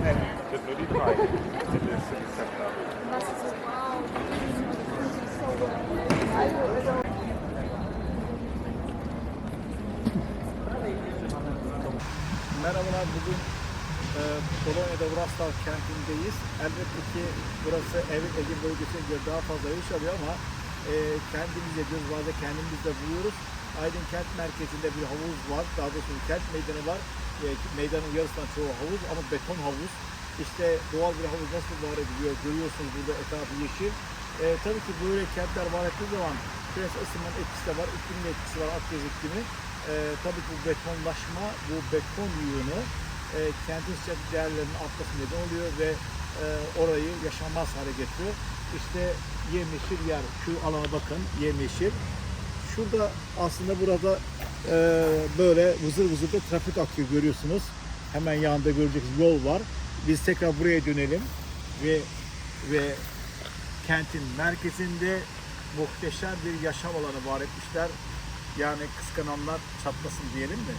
Merhabalar, bugün e, Polonya'da Wrocław kentindeyiz. Elbette ki burası evet Ege bölgesine göre daha fazla yağış alıyor ama e, kendimiz yapıyoruz, bazen kendimiz de buluyoruz. Aydın kent merkezinde bir havuz var, daha doğrusu kent meydanı var. E, meydanın yarısından çoğu havuz ama beton havuz. İşte doğal bir havuz nasıl var ediliyor görüyorsunuz burada etrafı yeşil. E, tabii ki böyle kentler var ettiği zaman biraz ısınmanın etkisi de var, iklimin etkisi var, Akdeniz iklimi. E, tabii bu betonlaşma, bu beton yığını e, kentin sıcak değerlerinin artması neden oluyor ve e, orayı yaşanmaz hale getiriyor. İşte yemyeşil yer, şu alana bakın yemyeşil. Şurada aslında burada e, böyle vızır vızır da trafik akıyor görüyorsunuz. Hemen yanında göreceksiniz yol var. Biz tekrar buraya dönelim ve ve kentin merkezinde muhteşem bir yaşam alanı var etmişler. Yani kıskananlar çatlasın diyelim mi?